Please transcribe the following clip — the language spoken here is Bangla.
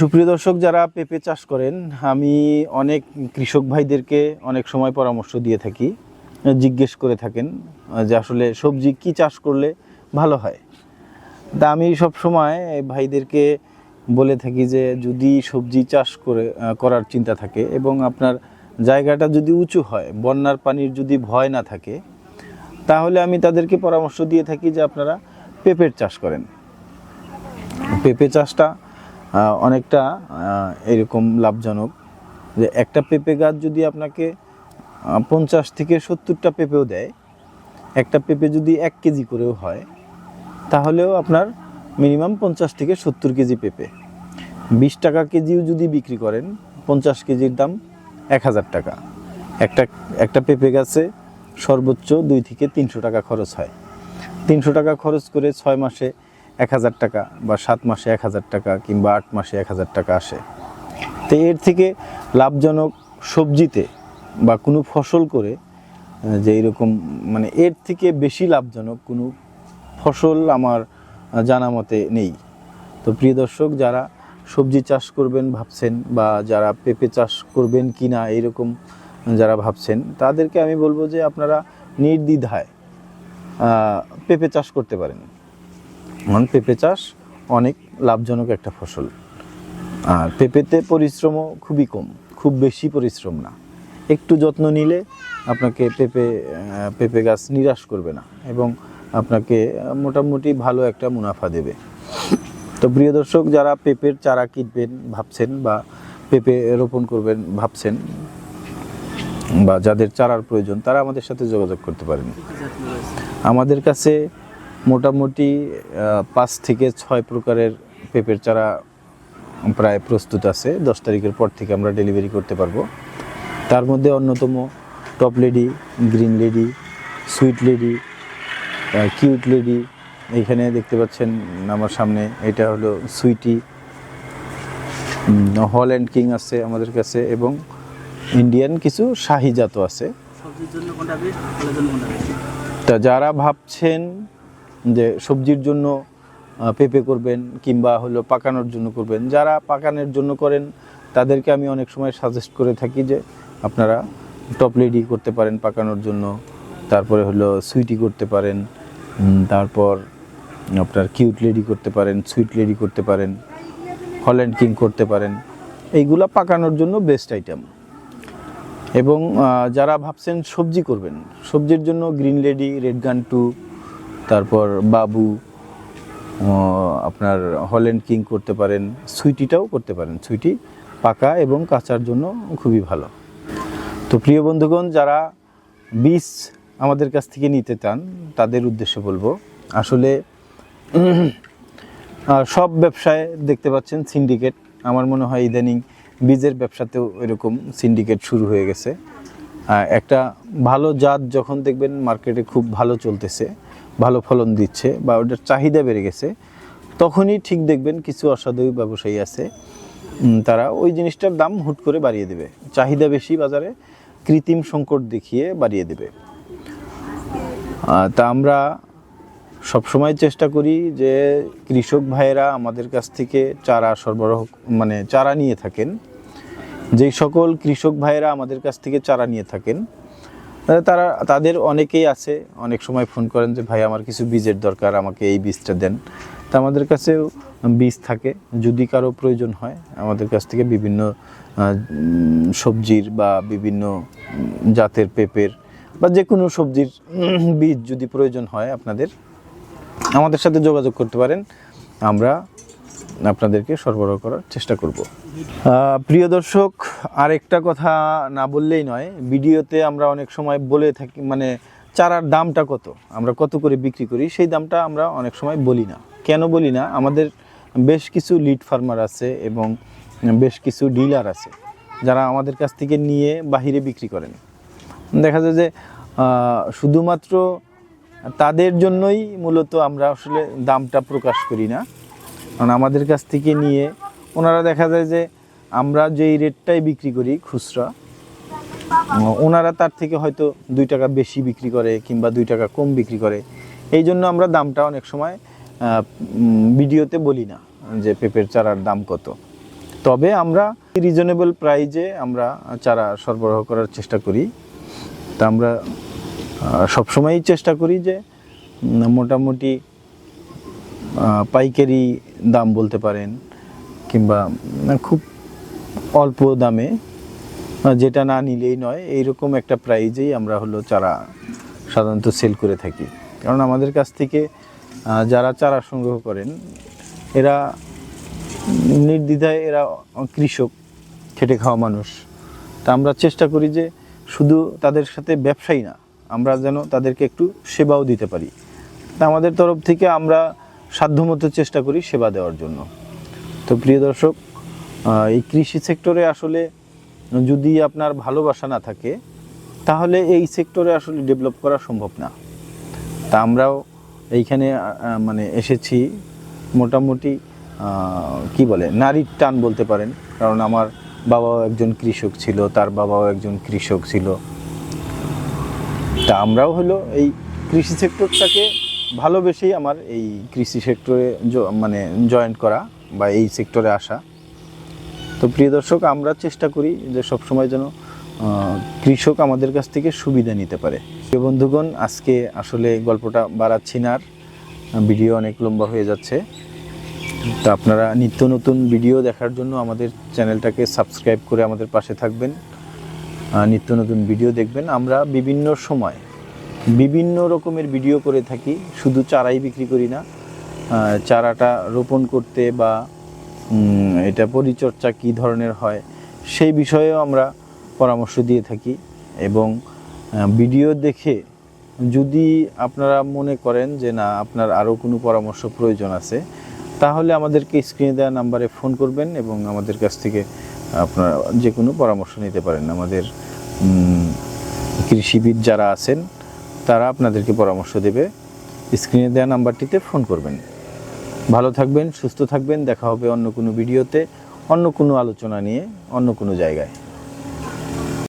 সুপ্রিয় দর্শক, যারা পেঁপে চাষ করেন, আমি অনেক কৃষক ভাইদেরকে অনেক সময় পরামর্শ দিয়ে থাকি, জিজ্ঞেস করে থাকেন, যে আসলে সবজি কি চাষ করলে ভালো হয়। তা আমি সব সময় ভাইদেরকে বলে থাকি যে, যদি সবজি চাষ করে, করার চিন্তা থাকে এবং আপনার জায়গাটা যদি উঁচু হয়, বন্যার পানির যদি ভয় না থাকে, তাহলে আমি তাদেরকে পরামর্শ দিয়ে থাকি যে আপনারা পেঁপের চাষ করেন। পেঁপে চাষটা অনেকটা এরকম লাভজনক। যে একটা পেঁপে গাছ যদি আপনাকে পঞ্চাশ থেকে সত্তরটা পেঁপেও দেয়, একটা পেঁপে যদি এক কেজি করেও হয়, তাহলেও আপনার মিনিমাম পঞ্চাশ থেকে সত্তর কেজি পেঁপে। বিশ টাকা কেজিও যদি বিক্রি করেন, পঞ্চাশ কেজির দাম এক হাজার টাকা। একটা একটা পেঁপে গাছে সর্বোচ্চ দুই থেকে তিনশো টাকা খরচ হয়। তিনশো টাকা খরচ করে ছয় মাসে এক হাজার টাকা বা সাত মাসে এক হাজার টাকা কিংবা আট মাসে এক হাজার টাকা আসে। তো এর থেকে লাভজনক সবজিতে বা কোনো ফসল করে যে এরকম মানে এর থেকে বেশি লাভজনক কোনো ফসল আমার জানা মতে নেই। তো প্রিয় দর্শক, যারা সবজি চাষ করবেন ভাবছেন বা যারা পেঁপে চাষ করবেন কি না এইরকম যারা ভাবছেন, তাদেরকে আমি বলব যে আপনারা নির্দ্বিধায় পেঁপে চাষ করতে পারেন। কারণ পেঁপে চাষ অনেক লাভজনক একটা ফসল। আর পেঁপেতে পরিশ্রমও খুবই কম, খুব বেশি পরিশ্রম না। একটু যত্ন নিলে আপনাকে পেঁপে পেঁপে গাছ নিরাশ করবে না এবং আপনাকে মোটামুটি ভালো একটা মুনাফা দেবে। তো প্রিয় দর্শক, যারা পেঁপের চারা কিনবেন ভাবছেন বা পেঁপে রোপণ করবেন ভাবছেন বা যাদের চারার প্রয়োজন, তারা আমাদের সাথে যোগাযোগ করতে পারেন। আমাদের কাছে মোটামুটি পাঁচ থেকে ছয় প্রকারের পেঁপের চারা প্রায় প্রস্তুত আছে। দশ তারিখের পর থেকে আমরা ডেলিভারি করতে পারব। তার মধ্যে অন্যতম top lady green lady sweet lady cute lady. এইখানে দেখতে পাচ্ছেন আমার সামনে এটা হলো সুইটি। হল্যান্ড কিং আছে আমাদের কাছে এবং ইন্ডিয়ান কিছু শাহি জাতও আছে। তা যারা ভাবছেন যে সবজির জন্য পেঁপে করবেন কিংবা হলো পাকানোর জন্য করবেন। যারা পাকানোর জন্য করেন, তাদেরকে আমি অনেক সময় সাজেস্ট করে থাকি যে আপনারা টপ লেডি করতে পারেন পাকানোর জন্য, তারপরে হলো সুইটি করতে পারেন তারপর আপনার কিউট লেডি করতে পারেন সুইট লেডি করতে পারেন হল্যান্ড কিং করতে পারেন, এইগুলা পাকানোর জন্য বেস্ট আইটেম এবং যারা ভাবছেন সবজি করবেন, সবজির জন্য green lady red gun two তারপর বাবু আপনার হল্যান্ড কিং করতে পারেন, সুইটিটাও করতে পারেন। সুইটি পাকা এবং কাঁচার জন্য খুবই ভালো। তো প্রিয় বন্ধুগণ, যারা বীজ আমাদের কাছ থেকে নিতে চান, তাদের উদ্দেশ্যে বলব, আসলে সব ব্যবসায় দেখতে পাচ্ছেন সিন্ডিকেট। আমার মনে হয় ইদানিং বীজের ব্যবসাতেও এরকম সিন্ডিকেট শুরু হয়ে গেছে। একটা ভালো জাত যখন দেখবেন, মার্কেটে খুব ভালো চলতেছে। ভালো ফলন দিচ্ছে বা ওটার চাহিদা বেড়ে গেছে, তখনই ঠিক দেখবেন কিছু অসাধু ব্যবসায়ী আছে তারা ওই জিনিসটার দাম হুট করে বাড়িয়ে দেবে। চাহিদা বেশি বাজারে, কৃত্রিম সংকট দেখিয়ে বাড়িয়ে দেবে। তা আমরা সবসময় চেষ্টা করি যে কৃষক ভাইয়েরা আমাদের কাছ থেকে চারা সরবরাহ মানে চারা নিয়ে থাকেন। যেই সকল কৃষক ভাইয়েরা আমাদের কাছ থেকে চারা নিয়ে থাকেন তারা, তাদের অনেকেই আছে, অনেক সময় ফোন করেন যে, ভাই, আমার কিছু বীজের দরকার, আমাকে এই বীজটা দেন। তা আমাদের কাছেও বীজ থাকে, যদি কারও প্রয়োজন হয়, আমাদের কাছ থেকে বিভিন্ন সবজির বা বিভিন্ন জাতের পেঁপের বা যে কোনো সবজির বীজ যদি প্রয়োজন হয় আপনাদের, আমাদের সাথে যোগাযোগ করতে পারেন। আমরা আপনাদেরকে সরবরাহ করার চেষ্টা করব। প্রিয় দর্শক, আরেকটা কথা না বললেই নয়, ভিডিওতে আমরা অনেক সময় বলে থাকি মানে চারার দামটা কত? আমরা কত করে বিক্রি করি? সেই দামটা আমরা অনেক সময় বলি না। কেন বলি না? আমাদের বেশ কিছু লিড ফার্মার আছে এবং বেশ কিছু ডিলার আছে যারা আমাদের কাছ থেকে নিয়ে বাহিরে বিক্রি করেন। দেখা যায় যে শুধুমাত্র তাদের জন্যই মূলত আমরা আসলে দামটা প্রকাশ করি না। কারণ আমাদের কাছ থেকে নিয়ে ওনারা দেখা যায় যে আমরা যেই রেটটাই বিক্রি করি খুচরা ওনারা তার থেকে হয়তো দুই টাকা বেশি বিক্রি করে কিংবা দুই টাকা কম বিক্রি করে। এই জন্য আমরা দামটা অনেক সময় ভিডিওতে বলি না যে পেঁপের চারার দাম কত। তবে আমরা রিজনেবল প্রাইজে আমরা চারা সরবরাহ করার চেষ্টা করি। তা আমরা সবসময়ই চেষ্টা করি যে মোটামুটি পাইকারি দাম বলতে পারেন কিংবা খুব অল্প দামে যেটা না নিলেই নয়, এইরকম একটা প্রাইজেই আমরা হলো চারা সাধারণত সেল করে থাকি। কারণ আমাদের কাছ থেকে যারা চারা সংগ্রহ করেন, এরা নির্দ্বিধায় এরা কৃষক, খেটে খাওয়া মানুষ। তা আমরা চেষ্টা করি যে শুধু তাদের সাথে ব্যবসায়ী না, আমরা যেন তাদেরকে একটু সেবাও দিতে পারি। তা আমাদের তরফ থেকে আমরা সাধ্যমতো চেষ্টা করি সেবা দেওয়ার জন্য। তো প্রিয় দর্শক এই কৃষি সেক্টরে আসলে যদি আপনার ভালোবাসা না থাকে, তাহলে এই সেক্টরে আসলে ডেভেলপ করা সম্ভব না। তা আমরাও এইখানে মানে এসেছি, মোটামুটি কি বলে, নারীর টান বলতে পারেন। কারণ আমার বাবাও একজন কৃষক ছিল, তার বাবাও একজন কৃষক ছিল। তা আমরাও হলো এই কৃষি সেক্টরটাকে ভালোবেসেই আমার এই কৃষি সেক্টরে মানে জয়েন করা বা এই সেক্টরে আসা। তো প্রিয় দর্শক, আমরা চেষ্টা করি যে সবসময় যেন কৃষক আমাদের কাছ থেকে সুবিধা নিতে পারে। বন্ধুগণ, আজকে আসলে গল্পটা বাড়াচ্ছি না আর, ভিডিও অনেক লম্বা হয়ে যাচ্ছে। তো আপনারা নিত্য নতুন ভিডিও দেখার জন্য আমাদের চ্যানেলটাকে সাবস্ক্রাইব করে আমাদের পাশে থাকবেন। নিত্য নতুন ভিডিও দেখবেন। আমরা বিভিন্ন সময় বিভিন্ন রকমের ভিডিও করে থাকি। শুধু চারাই বিক্রি করি না। চারাটা রোপণ করতে বা এটা পরিচর্যা কী ধরনের হয়, সেই বিষয়েও আমরা পরামর্শ দিয়ে থাকি এবং ভিডিও দেখে যদি আপনারা মনে করেন যে না, আপনার আরও কোনো পরামর্শ প্রয়োজন আছে, তাহলে আমাদেরকে স্ক্রিনে দেওয়া নাম্বারে ফোন করবেন এবং আমাদের কাছ থেকে আপনারা যে কোনো পরামর্শ নিতে পারেন। আমাদের কৃষিবিদ যারা আছেন তারা আপনাদেরকে পরামর্শ দেবে। স্ক্রিনে দেওয়া নাম্বারটিতে ফোন করবেন। ভালো থাকবেন, সুস্থ থাকবেন। দেখা হবে অন্য কোনো ভিডিওতে, অন্য কোনো আলোচনা নিয়ে, অন্য কোনো জায়গায়।